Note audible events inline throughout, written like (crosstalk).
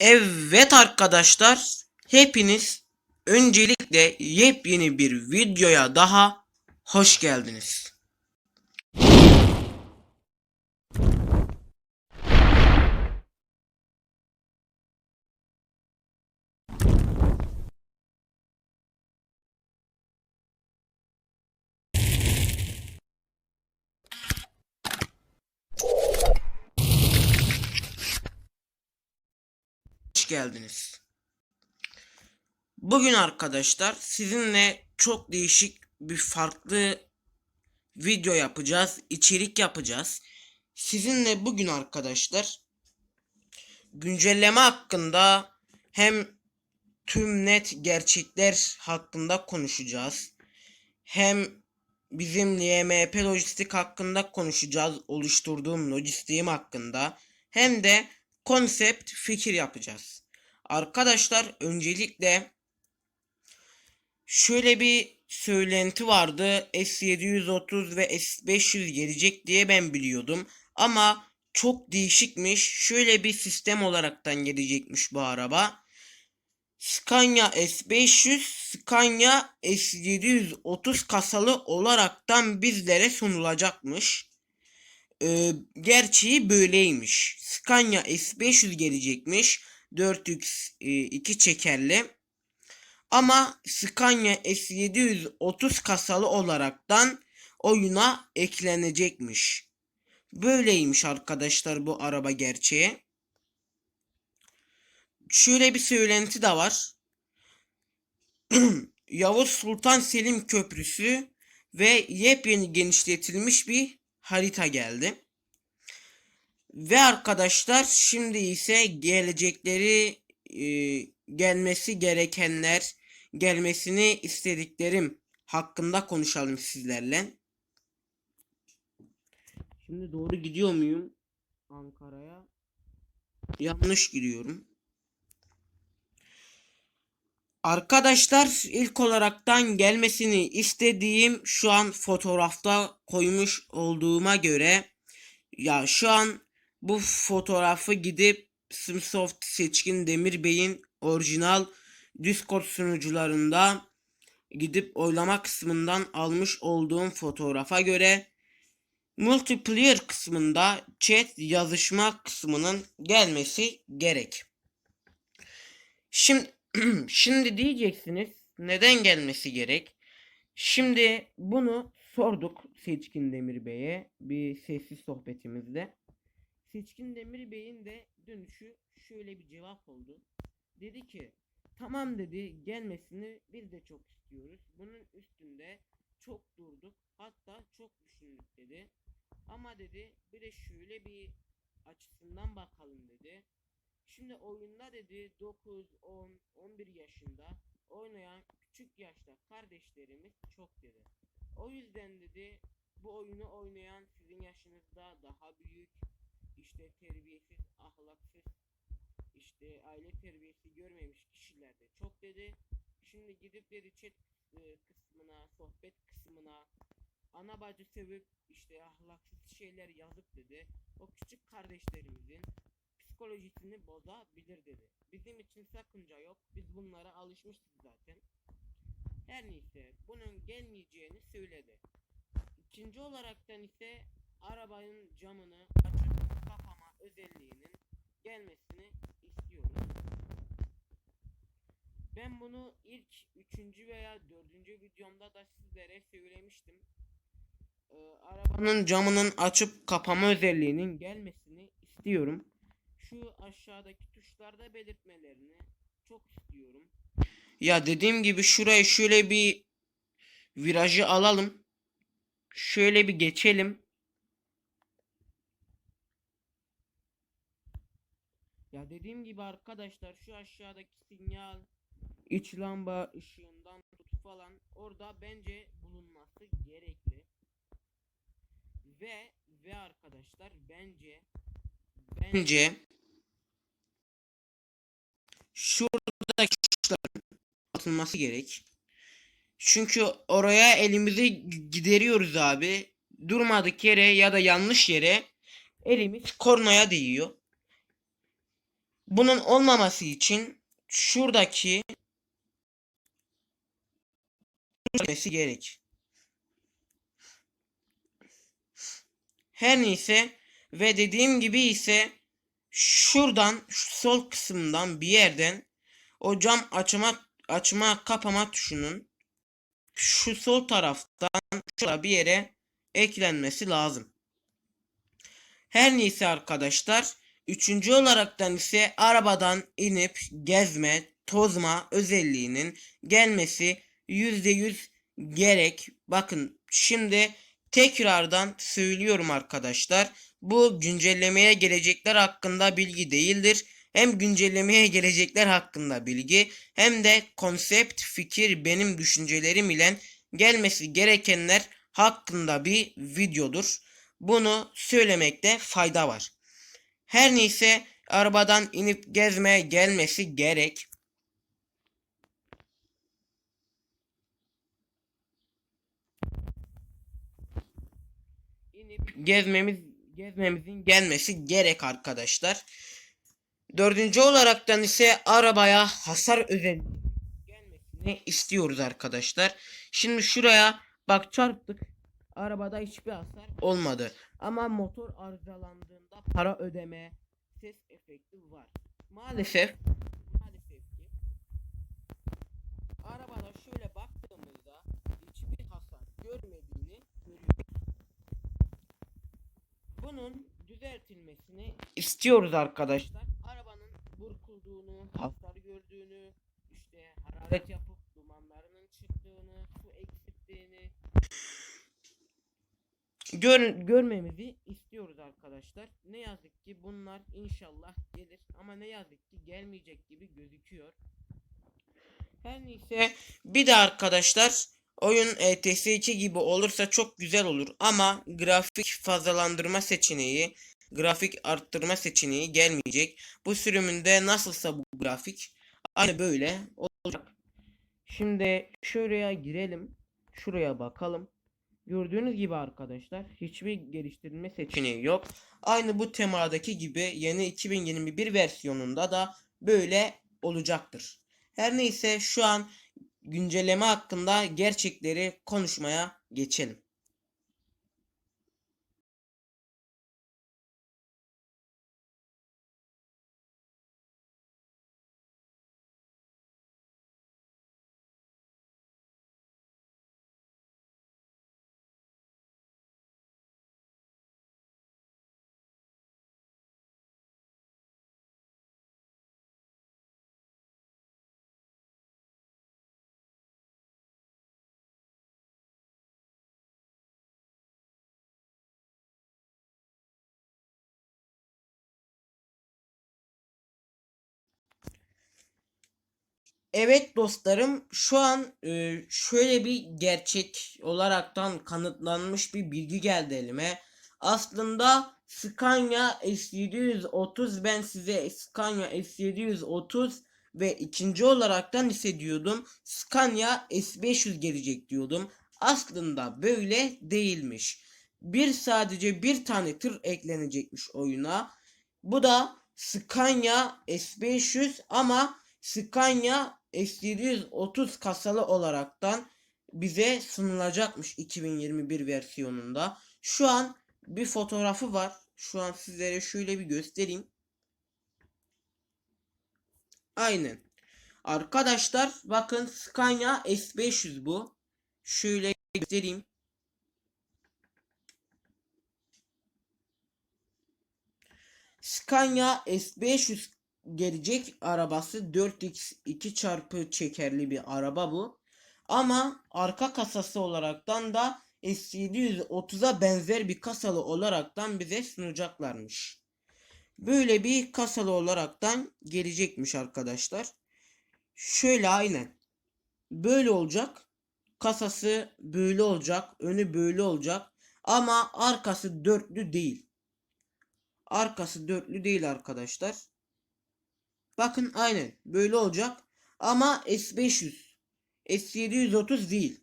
Evet arkadaşlar, hepiniz öncelikle yepyeni bir videoya daha hoş geldiniz. Hoş geldiniz. Bugün arkadaşlar sizinle çok değişik bir farklı video yapacağız, içerik yapacağız. Sizinle bugün arkadaşlar güncelleme hakkında hem tüm net gerçekler hakkında konuşacağız. Hem bizim LMP lojistik hakkında konuşacağız, oluşturduğum lojistiğim hakkında. Hem de konsept fikir yapacağız. Arkadaşlar öncelikle şöyle bir söylenti vardı. S730 ve S500 gelecek diye ben biliyordum. Ama çok değişikmiş. Şöyle bir sistem olaraktan gelecekmiş bu araba. Scania S500, Scania S730 kasalı olaraktan bizlere sunulacakmış. Ee, gerçeği böyleymiş. Scania S500 gelecekmiş. 4x e, 2 çekerli. Ama Scania S730 kasalı olaraktan oyuna eklenecekmiş. Böyleymiş arkadaşlar bu araba gerçeği. Şöyle bir söylenti de var. (clears throat) Yavuz Sultan Selim Köprüsü ve yepyeni genişletilmiş bir harita geldi. Ve arkadaşlar şimdi ise gelecekleri e, gelmesi gerekenler, gelmesini istediklerim hakkında konuşalım sizlerle. Şimdi doğru gidiyor muyum Ankara'ya? Yanlış gidiyorum. Arkadaşlar ilk olaraktan gelmesini istediğim şu an fotoğrafta koymuş olduğuma göre ya şu an bu fotoğrafı gidip Simsoft Seçkin Demir Bey'in orijinal Discord sunucularında gidip oylama kısmından almış olduğum fotoğrafa göre multiplayer kısmında chat yazışma kısmının gelmesi gerek. Şimdi (clears throat) şimdi diyeceksiniz neden gelmesi gerek? Şimdi bunu sorduk Seçkin Demir Bey'e bir sessiz sohbetimizde. Seçkin Demir Bey'in de dönüşü şöyle bir cevap oldu. Dedi ki tamam dedi gelmesini biz de çok istiyoruz. Bunun üstünde çok durduk hatta çok düşündük dedi. Ama dedi bir de şöyle bir açısından bakalım dedi. Şimdi oyunda dedi 9, 10, 11 yaşında oynayan küçük yaşta kardeşlerimiz çok dedi. O yüzden dedi bu oyunu oynayan sizin yaşınızda daha büyük işte terbiyesiz, ahlaksız, işte aile terbiyesi görmemiş kişiler de çok dedi. Şimdi gidip dedi chat e, kısmına, sohbet kısmına ana bacı sövüp işte ahlaksız şeyler yazıp dedi. O küçük kardeşlerimizin psikolojisini bozabilir dedi. Bizim için sakınca yok. Biz bunlara alışmışız zaten. Her neyse bunun gelmeyeceğini söyledi. İkinci olaraktan ise arabanın camını açıp kapama özelliğinin gelmesini istiyorum. Ben bunu ilk üçüncü veya dördüncü videomda da sizlere söylemiştim. Ee, arabanın camının açıp kapama özelliğinin gelmesini istiyorum. Şu aşağıdaki tuşlarda belirtmelerini çok istiyorum. Ya dediğim gibi şuraya şöyle bir virajı alalım. Şöyle bir geçelim. Ya dediğim gibi arkadaşlar şu aşağıdaki sinyal iç lamba ışığından tut falan orada bence bulunması gerekli. Ve ve arkadaşlar bence bence şuradaki tuşların atılması gerek. Çünkü oraya elimizi gideriyoruz abi. Durmadık yere ya da yanlış yere elimiz kornaya değiyor. Bunun olmaması için şuradaki gelmesi gerek. Her neyse ve dediğim gibi ise şuradan şu sol kısımdan bir yerden o cam açma açma kapama tuşunun şu sol taraftan şurada bir yere eklenmesi lazım. Her neyse arkadaşlar üçüncü olaraktan ise arabadan inip gezme tozma özelliğinin gelmesi %100 gerek. Bakın şimdi tekrardan söylüyorum arkadaşlar. Bu güncellemeye gelecekler hakkında bilgi değildir. Hem güncellemeye gelecekler hakkında bilgi hem de konsept fikir benim düşüncelerim ile gelmesi gerekenler hakkında bir videodur. Bunu söylemekte fayda var. Her neyse arabadan inip gezmeye gelmesi gerek. inip gezmemiz gezmemizin gelmesi gerek arkadaşlar. Dördüncü olaraktan ise arabaya hasar özelliği gelmesini istiyoruz arkadaşlar. Şimdi şuraya bak çarptık. Arabada hiçbir hasar olmadı. Ama motor arızalandığında para ödeme, ses efekti var. Maalesef maalesef ki arabada şöyle baktığımızda hiçbir hasar görmediğini Bunun düzeltilmesini istiyoruz arkadaşlar. Arabanın burkulduğunu, hasar gördüğünü, işte hararet yapıp dumanlarının çıktığını, su eksikliğini gör, görmemizi istiyoruz arkadaşlar. Ne yazık ki bunlar inşallah gelir ama ne yazık ki gelmeyecek gibi gözüküyor. Her neyse bir de arkadaşlar oyun E ETS2 gibi olursa çok güzel olur ama grafik fazlalandırma seçeneği, grafik arttırma seçeneği gelmeyecek. Bu sürümünde nasılsa bu grafik aynı böyle olacak. Şimdi şuraya girelim. Şuraya bakalım. Gördüğünüz gibi arkadaşlar hiçbir geliştirilme seçeneği yok. Aynı bu temadaki gibi yeni 2021 versiyonunda da böyle olacaktır. Her neyse şu an güncelleme hakkında gerçekleri konuşmaya geçelim. Evet dostlarım şu an e, şöyle bir gerçek olaraktan kanıtlanmış bir bilgi geldi elime. Aslında Scania S730 ben size Scania S730 ve ikinci olaraktan hissediyordum. Scania S500 gelecek diyordum. Aslında böyle değilmiş. Bir sadece bir tane tır eklenecekmiş oyuna. Bu da Scania S500 ama Scania S730 kasalı olaraktan bize sunulacakmış 2021 versiyonunda. Şu an bir fotoğrafı var. Şu an sizlere şöyle bir göstereyim. Aynen. Arkadaşlar bakın Scania S500 bu. Şöyle göstereyim. Scania S500 gelecek arabası 4x 2 çarpı çekerli bir araba bu. Ama arka kasası olaraktan da S730'a benzer bir kasalı olaraktan bize sunacaklarmış. Böyle bir kasalı olaraktan gelecekmiş arkadaşlar. Şöyle aynen. Böyle olacak. Kasası böyle olacak. Önü böyle olacak. Ama arkası dörtlü değil. Arkası dörtlü değil arkadaşlar. Bakın aynen böyle olacak. Ama S500. S730 değil.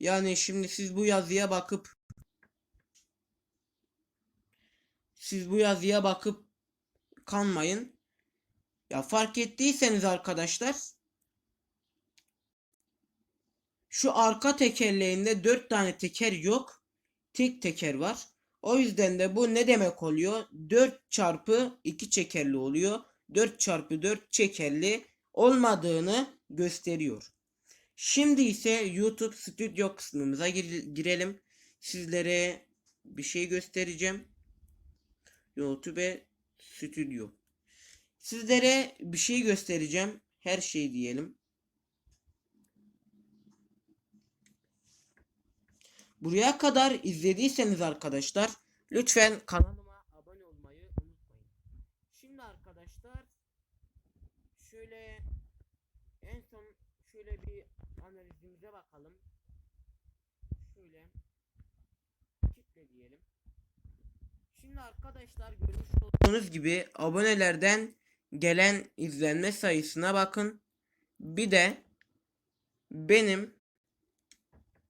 Yani şimdi siz bu yazıya bakıp siz bu yazıya bakıp kanmayın. Ya fark ettiyseniz arkadaşlar şu arka tekerleğinde 4 tane teker yok. Tek teker var. O yüzden de bu ne demek oluyor? 4 çarpı 2 çekerli oluyor. 4 çarpı 4 çekerli olmadığını gösteriyor. Şimdi ise YouTube Studio kısmımıza gir- girelim. Sizlere bir şey göstereceğim. YouTube Studio. Sizlere bir şey göstereceğim. Her şey diyelim. Buraya kadar izlediyseniz arkadaşlar lütfen kanalıma abone olmayı unutmayın. Şimdi arkadaşlar şöyle en son şöyle bir analizimize bakalım. Şöyle kitle diyelim. Şimdi arkadaşlar görmüş olduğunuz gibi abonelerden gelen izlenme sayısına bakın. Bir de benim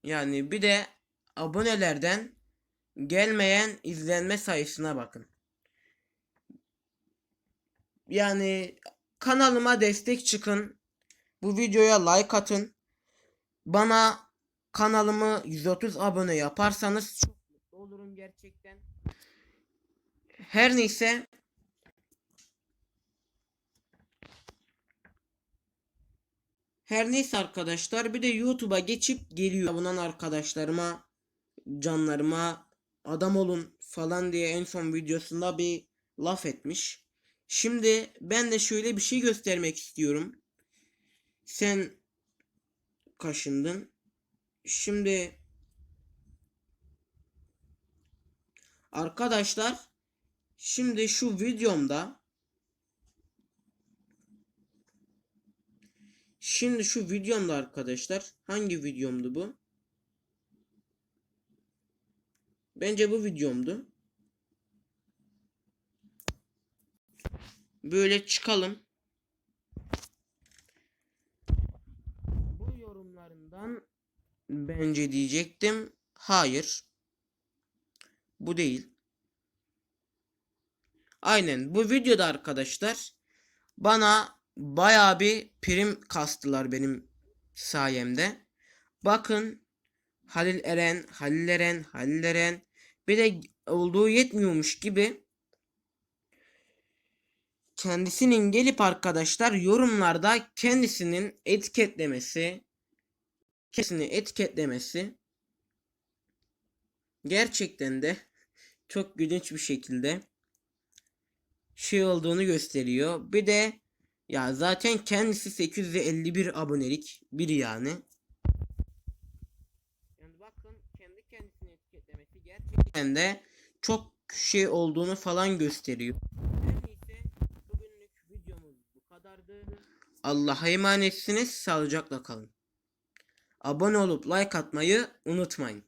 yani bir de abonelerden gelmeyen izlenme sayısına bakın. Yani kanalıma destek çıkın. Bu videoya like atın. Bana kanalımı 130 abone yaparsanız çok mutlu olurum gerçekten. Her neyse Her neyse arkadaşlar bir de YouTube'a geçip geliyor abunan arkadaşlarıma canlarıma adam olun falan diye en son videosunda bir laf etmiş. Şimdi ben de şöyle bir şey göstermek istiyorum. Sen kaşındın. Şimdi arkadaşlar şimdi şu videomda Şimdi şu videomda arkadaşlar hangi videomdu bu? Bence bu videomdu. Böyle çıkalım. Bu yorumlarından bence diyecektim. Hayır. Bu değil. Aynen bu videoda arkadaşlar bana bayağı bir prim kastılar benim sayemde. Bakın Halil Eren, Halil Eren, Halil Eren bir de olduğu yetmiyormuş gibi kendisinin gelip arkadaşlar yorumlarda kendisinin etiketlemesi kendisini etiketlemesi gerçekten de çok gülünç bir şekilde şey olduğunu gösteriyor. Bir de ya zaten kendisi 851 abonelik biri yani. Yani bakın kendi kendisini etiketlemesi gerçekten de çok şey olduğunu falan gösteriyor. Neyse bugünlük videomuz bu kadardı. Allah'a emanetsiniz. Sağlıcakla kalın. Abone olup like atmayı unutmayın.